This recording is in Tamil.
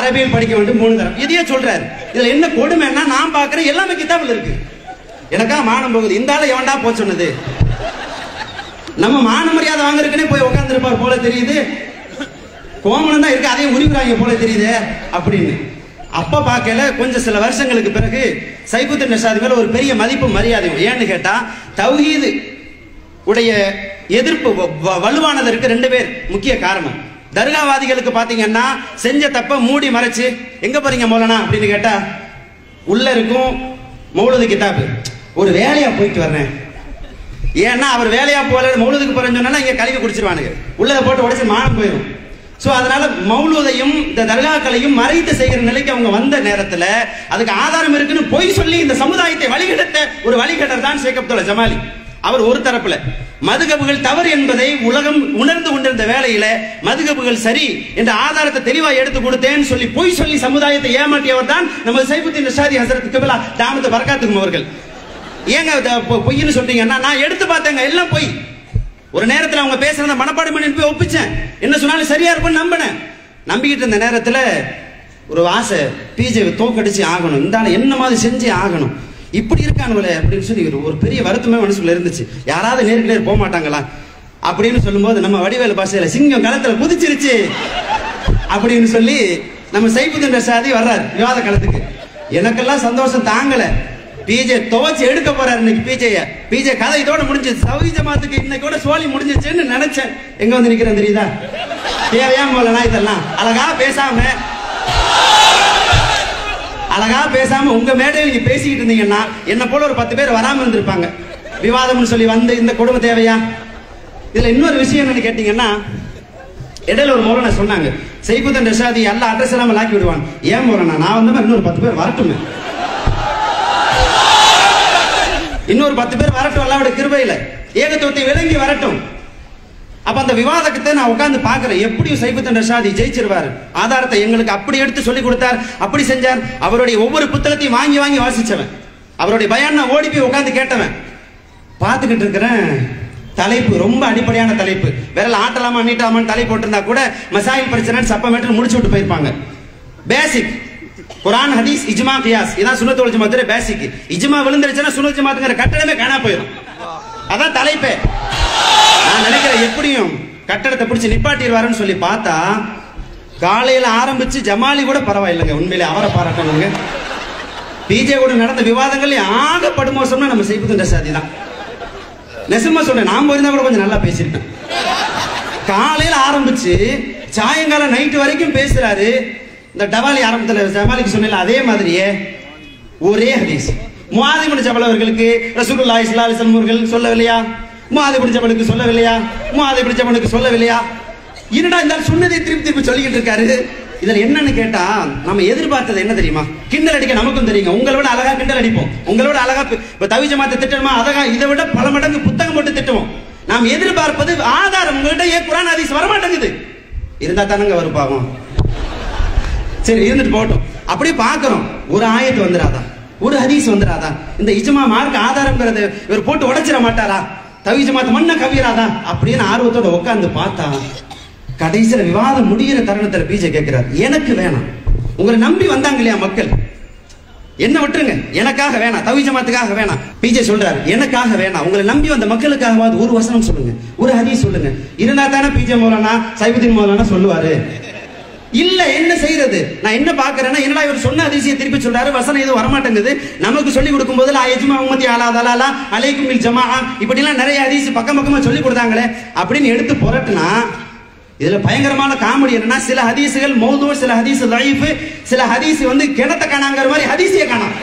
அரபியில் படிக்க வேண்டும் மூணு தரம். இதையே சொல்றாரு. இதுல என்ன கொடுமைன்னா நான் பாக்குறேன் எல்லாமே கிதாபில் இருக்கு. எனக்கா மானம் போகுது. இந்த ஆளை எவன்டா போ சொன்னது? நம்ம மான மரியாதை வாங்குறதுக்குனே போய் உட்காந்துருப்பார் போல தெரியுது. கோமணம் தான் இருக்கு. அதையும் உரிவுறாங்க போல தெரியுது அப்படின்னு. அப்ப பார்க்கல கொஞ்சம் சில வருஷங்களுக்கு பிறகு சைபுத்தின் நஷாதி மேல ஒரு பெரிய மதிப்பு மரியாதையும் ஏன்னு கேட்டா தௌஹீது உடைய எதிர்ப்பு வ- வ- வலுவானதற்கு ரெண்டு பேர் முக்கிய காரணம். தர்காவாதிகளுக்கு பாத்தீங்கன்னா செஞ்ச தப்ப மூடி மறைச்சு எங்க போறீங்க மௌலானா? அப்படின்னு கேட்டா உள்ள இருக்கும் மௌலது கிதாபு. ஒரு வேலையா போயிட்டு வர்றேன். ஏன்னா அவர் வேலையா போல மௌலதுக்கு போறேன்னு சொன்னா இங்க கழுவி குடிச்சிருவானுங்க. உள்ளதை போட்டு உடச்சு மானம் போயிடும் சோ அதனால மௌலுதையும் இந்த தர்காக்களையும் மறைத்து செய்கிற நிலைக்கு அவங்க வந்த நேரத்துல அதுக்கு ஆதாரம் இருக்குன்னு பொய் சொல்லி இந்த சமுதாயத்தை வழிகெடுத்த ஒரு வழிகட்டர் தான் ஷேக் ஜமாலி. அவர் ஒரு தரப்புல. மதுகபுகள் தவறு என்பதை உலகம் உணர்ந்து கொண்டிருந்த வேலையில மதுகபுகள் சரி என்ற ஆதாரத்தை தெளிவா எடுத்து கொடுத்தேன்னு சொல்லி பொய் சொல்லி சமுதாயத்தை ஏமாற்றியவர் தான் நமது சைபுத்தின் நிஷாதி ஹசரத் கிபிலா தாமத்து பரக்காத்துக்கும் அவர்கள். ஏங்க பொ- பொய்ன்னு சொல்றீங்கன்னா நான் எடுத்து பார்த்தேங்க எல்லாம் பொய். ஒரு நேரத்தில் அவங்க பேசுறத மனப்பாடு பண்ணி போய் ஒப்பிச்சேன். என்ன சொன்னாலும் சரியா இருக்கும்னு நம்பினேன். நம்பிக்கிட்டு இருந்த நேரத்தில் ஒரு ஆசை பிஜே தோக்கடிச்சு ஆகணும். இந்த என்ன மாதிரி செஞ்சு ஆகணும். இப்படி இருக்கானுங்களே அப்படின்னு சொல்லி ஒரு- ஒரு பெரிய வருத்தமே மனசுக்குள்ள இருந்துச்சு. யாராவது நேருக்கு நேர் போக மாட்டாங்களா அப்படின்னு சொல்லும்போது நம்ம வடிவேலு பாஷையில சிங்கம் களத்துல குதிச்சிருச்சு. அப்படின்னு சொல்லி நம்ம சைபுதன் ரசாதி வர்றாரு விவாத களத்துக்கு. எனக்கெல்லாம் சந்தோஷம் தாங்கல. பிஜே துவச்சு எடுக்க போறாரு இன்னைக்கு பிஜேய பிஜே கதை இதோட முடிஞ்சது சௌகி ஜமாத்துக்கு இன்னைக்கு கூட சோழி முடிஞ்சிச்சுன்னு நினைச்சேன். எங்க வந்து நிக்கிறேன் தெரியுதா? தேவையா போலனா இதெல்லாம்? அழகா பேசாம பேசாம உங்க மேடையில் நீங்க பேசிக்கிட்டு இருந்தீங்கன்னா என்ன போல ஒரு பத்து பேர் வராம இருந்திருப்பாங்க. விவாதம்னு சொல்லி வந்து இந்த கொடுமை தேவையா? இதுல இன்னொரு விஷயம் என்னன்னு கேட்டீங்கன்னா இடையில ஒரு மௌலனா சொன்னாங்க செய்குதன் ரஷாதி எல்லா அட்ரஸ் இல்லாம லாக்கி விடுவாங்க ஏன் மௌலனா? நான் வந்த மாதிரி இன்னொரு பத்து பேர் வரட்டுமே. இன்னொரு பத்து பேர் வரட்டும் அல்லாவோட கிருபையில. ஏகத்துவத்தை விளங்கி வரட்டும். அந்த விவாதத்தை நான் உட்காந்து பாக்குறேன் எப்படியும் சைபுத்தன் ரஷாதி ஜெயிச்சிருவாரு. ஆதாரத்தை எங்களுக்கு அப்படி எடுத்து சொல்லி கொடுத்தார். அப்படி செஞ்சார். அவருடைய ஒவ்வொரு புத்தகத்தையும் வாங்கி வாங்கி வாசிச்சவன். அவருடைய பயான் நான் ஓடி போய் உட்காந்து கேட்டவன். பார்த்துக்கிட்டு இருக்கிறேன். தலைப்பு ரொம்ப அடிப்படையான தலைப்பு. விரல் ஆட்டலாமா நீட்டாமான்னு தலை போட்டிருந்தா கூட மசாயில் பிரச்சனை சப்பமேட்டு முடிச்சு விட்டு போயிருப்பாங்க. பேசிக் குரான் ஹதீஸ் இஜ்மா கியாஸ். இதான் சுனத்தோல் ஜமாத்துல பேசிக் இஜ்மா விழுந்துருச்சுன்னா சுனத் ஜமாத்துங்கிற கட்டணமே காணா போயிடும். அதான் தலைப்பே. நான் நினைக்கிறேன் எப்படியும் கட்டடத்தை பிடிச்சி நிப்பாட்டிடுவாருன்னு சொல்லி பார்த்தா காலையில் ஆரம்பிச்சு ஜமாலி கூட பரவாயில்லைங்க. உண்மையிலே அவரை பாராட்டணுங்க. பிஜே கூட நடந்த விவாதங்கள் ஆக படுமோசம்னா நம்ம செய்வது சாதி தான். நெசமா சொல்றேன் நான் போயிருந்தா கூட கொஞ்சம் நல்லா பேசியிருக்கேன் காலையில் ஆரம்பிச்சு சாயங்காலம் நைட்டு வரைக்கும் பேசுறாரு. இந்த டவாலி ஆரம்பத்தில் ஜமாலிக்கு சொன்னல அதே மாதிரியே ஒரே ஹதீஸ். முஆதிபுன் ஜபல் அவர்களுக்கு ரசூலுல்லாஹி ஸல்லல்லாஹு அலைஹி அவர்கள் சொல்லவில்லையா? முஆதிபுன் பிடிச்சவனுக்கு சொல்லவில்லையா? முஆதிபுன் பிடிச்சவனுக்கு சொல்லவில்லையா? என்னடா இருந்தாலும் சொன்னதை திருப்பி திருப்பி சொல்லிக்கிட்டு இருக்காரு? இதுல என்னன்னு கேட்டா நம்ம எதிர்பார்த்தது என்ன தெரியுமா? கிண்டல் அடிக்க நமக்கும் தெரியுங்க. உங்களை விட அழகா கிண்டல் அடிப்போம். உங்களை விட அழகா இப்போ இப்ப தவி ஜமாத்தை அழகா இதை விட பல மடங்கு புத்தகம் போட்டு திட்டுவோம். நாம் எதிர்பார்ப்பது ஆதாரம். உங்கள்கிட்ட ஏன் குரான் அதிசம் வரமாட்டேங்குது? இருந்தா தானங்க வரும் பாவம். சரி இருந்துட்டு போகட்டும். அப்படியே பார்க்குறோம் ஒரு ஆயத்து வந்துடாதா ஒரு ஹதீஸ் வந்துடாதா இந்த இஜமா மார்க் ஆதாரம்ங்கிறது இவர் போட்டு உடைச்சிட மாட்டாரா? தவி மாத்த மண்ண கவியராதா அப்படின்னு ஆர்வத்தோட உட்காந்து பார்த்தா கடைசியில விவாதம் முடிகிற தருணத்துல பிஜே கேட்கிறார் எனக்கு வேணாம். உங்களை நம்பி வந்தாங்க இல்லையா மக்கள்? என்ன விட்டுருங்க. எனக்காக வேணாம். தவி ஜமாத்துக்காக வேணாம். பிஜே சொல்றாரு எனக்காக வேணாம். உங்களை நம்பி வந்த மக்களுக்காகவாது ஒரு வசனம் சொல்லுங்க. ஒரு ஹரி சொல்லுங்க. இருந்தா தானே பிஜே மௌலானா சைபுதீன் மௌலானா சொல்லுவாரு. இல்ல என்ன செய்யறது நான் என்ன பாக்குறேன்னா என்னடா இவர் சொன்ன அதிசயம் திருப்பி சொல்றாரு வசனம் எதுவும் வரமாட்டேங்குது. நமக்கு சொல்லி கொடுக்கும் போது எஜ்மா உம்மதி ஆலா தலாலா அலைக்கும் ஜமா இப்படி எல்லாம் நிறைய அதிசயம் பக்கம் பக்கமா சொல்லி கொடுத்தாங்களே அப்படின்னு எடுத்து புரட்டுனா இதுல பயங்கரமான காமெடி என்னன்னா சில ஹதீசுகள் மௌது சில ஹதீஸ் லைஃப் சில ஹதீஸ் வந்து கிணத்த காணாங்கிற மாதிரி ஹதீஸே காணாம்.